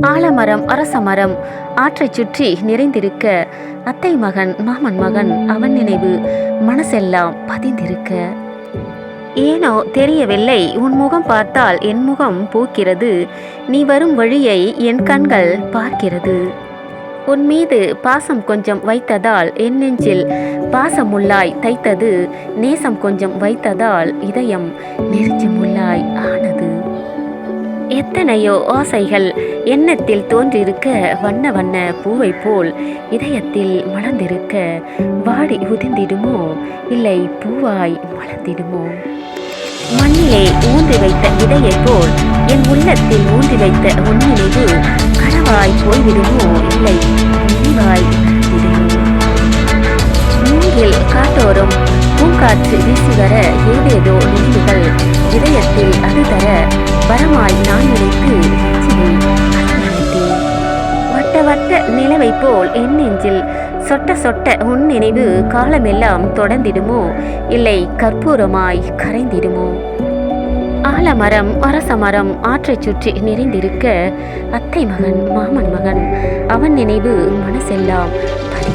ஆலமரம் அரசமரம் ஆற்றைச் சுற்றி நிறைந்திருக்க அத்தை மகன் மாமன் மகன் அவன் நினைவு மனசெல்லாம் பதிந்திருக்க. ஏனோ தெரியவில்லை உன் முகம் பார்த்தால் என் முகம் பூக்கிறது நீ வரும் வழியை என் கண்கள் பார்க்கிறது. உன் மீது பாசம் கொஞ்சம் வைத்ததால் என் நெஞ்சில் பாசமுள்ளாய் தைத்தது நேசம் கொஞ்சம் வைத்ததால் இதயம் நெருஞ்சமுள்ளாய் ஆனது. எத்தனையோ ஆசைகள் எண்ணத்தில் தோன்றிருக்க வண்ண வண்ண பூவை போல் இதயத்தில் மலர்ந்திருக்க வாடி உதிர்ந்திடுமோ? இல்லை பூவாய் மலர்ந்திடுமோ? மண்ணிலே ஊன்றி வைத்த விதையைப் போல் என் உள்ளத்தில் ஊன்றி வைத்த உன் கனவாய் போய்விடுமோ? இல்லை நினைவாய் மூங்கில் காட்டோறும் பூங்காற்று வீசி வர ஏதேதோ நினைவுகள் இதயத்தில் அது தர வரமாய் நான் நினைத்து வட்ட வட்ட நிலவை போல் என் நெஞ்சில் சொட்ட சொட்ட உன் நினைவு காலமெல்லாம் தொடர்ந்திடுமோ? இல்லை கற்பூரமாய் கரைந்திடுமோ? ஆலமரம் அரசமரம் ஆற்றைச் சுற்றி நிறைந்திருக்க அத்தை மகன் மாமன் மகன் அவன் நினைவு மனசெல்லாம் பதி